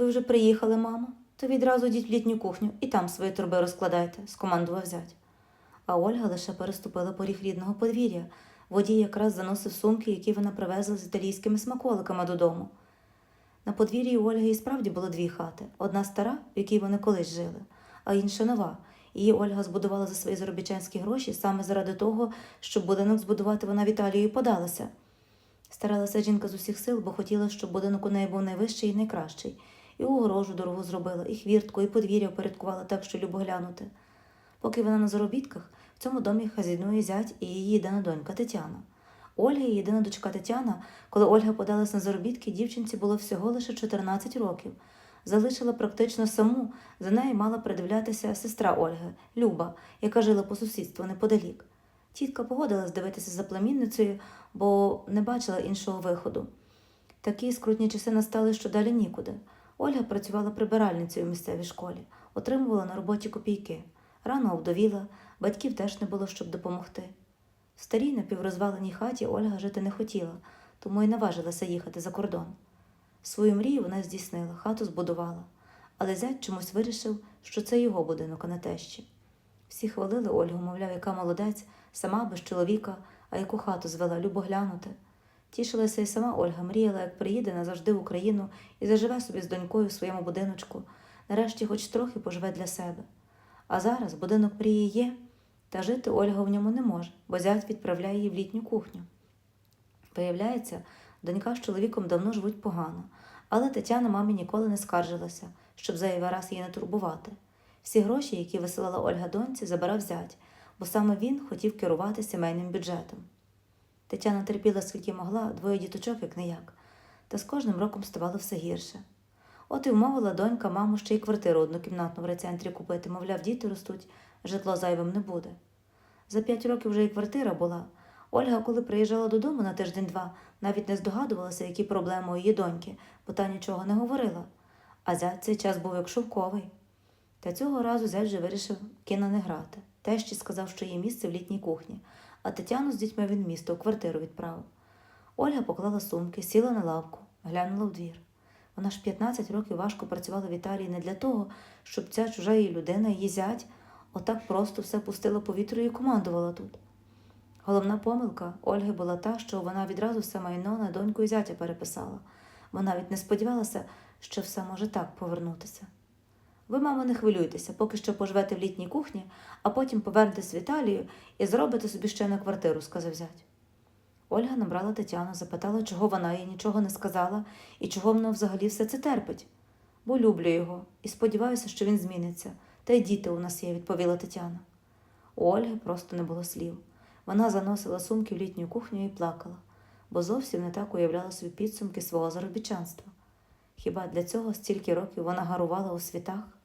Ви вже приїхали, мамо? То відразу йдіть в літню кухню і там свої торби розкладайте, скомандував зять. А Ольга лише переступила поріг рідного подвір'я. Водій якраз заносив сумки, які вона привезла з італійськими смаколиками додому. На подвір'ї Ольги і справді було дві хати: одна стара, в якій вони колись жили, а інша нова. Її Ольга збудувала за свої заробітчанські гроші саме заради того, щоб будинок збудувати вона в Італію подалася. Старалася жінка з усіх сил, бо хотіла, щоб будинок у неї був найвищий і найкращий. І огорожу дорогу зробила, і хвіртку, і подвір'я впорядкувала так, що любо глянути. Поки вона на заробітках, в цьому домі хазяйнує зять і її єдина донька Тетяна. Ольга і єдина дочка Тетяна, коли Ольга подалась на заробітки, дівчинці було всього лише 14 років. Залишила практично саму, за нею мала придивлятися сестра Ольги, Люба, яка жила по сусідству неподалік. Тітка погодилась дивитися за племінницею, бо не бачила іншого виходу. Такі скрутні часи настали, що далі нікуди. Ольга працювала прибиральницею в місцевій школі, отримувала на роботі копійки. Рано овдовіла, батьків теж не було, щоб допомогти. В старій напіврозваленій хаті Ольга жити не хотіла, тому й наважилася їхати за кордон. Свою мрію вона здійснила, хату збудувала, але зять чомусь вирішив, що це його будинок, а не тещі. Всі хвалили Ольгу, мовляв, яка молодець, сама без чоловіка, а яку хату звела, любо глянути. Тішилася і сама Ольга, мріяла, як приїде назавжди в Україну і заживе собі з донькою в своєму будиночку, нарешті хоч трохи поживе для себе. А зараз будинок мрії є, та жити Ольга в ньому не може, бо зять відправляє її в літню кухню. Виявляється, донька з чоловіком давно живуть погано, але Тетяна мамі ніколи не скаржилася, щоб зайвий раз її не турбувати. Всі гроші, які висилала Ольга доньці, забирав зять, бо саме він хотів керувати сімейним бюджетом. Тетяна терпіла скільки могла, двоє діточок як не як, та з кожним роком ставало все гірше. От і вмовила донька маму ще й квартиру однокімнатну в райцентрі купити, мовляв, діти ростуть, житло зайвим не буде. За п'ять років вже і квартира була. Ольга, коли приїжджала додому на тиждень-два, навіть не здогадувалася, які проблеми у її доньки, бо та нічого не говорила. А зять цей час був як шовковий. Та цього разу зять вже вирішив кіно не грати. Тещі сказав, що її місце в літній кухні, а Тетяну з дітьми він місто у квартиру відправив. Ольга поклала сумки, сіла на лавку, глянула в двір. Вона ж 15 років важко працювала в Італії не для того, щоб ця чужа її людина, її зять, отак просто все пустила повітрю і командувала тут. Головна помилка Ольги була та, що вона відразу все майно на доньку і зятя переписала. Вона навіть не сподівалася, що все може так повернутися. Ви, мамо, не хвилюйтеся, поки що поживете в літній кухні, а потім повернетесь в Італію і зробите собі ще на квартиру, сказав зять. Ольга набрала Тетяну, запитала, чого вона їй нічого не сказала і чого вона взагалі все це терпить. Бо люблю його і сподіваюся, що він зміниться. Та й діти у нас є, відповіла Тетяна. У Ольги просто не було слів. Вона заносила сумки в літню кухню і плакала, бо зовсім не так уявляла собі підсумки свого заробітчанства. Хіба для цього стільки років вона гарувала у світах?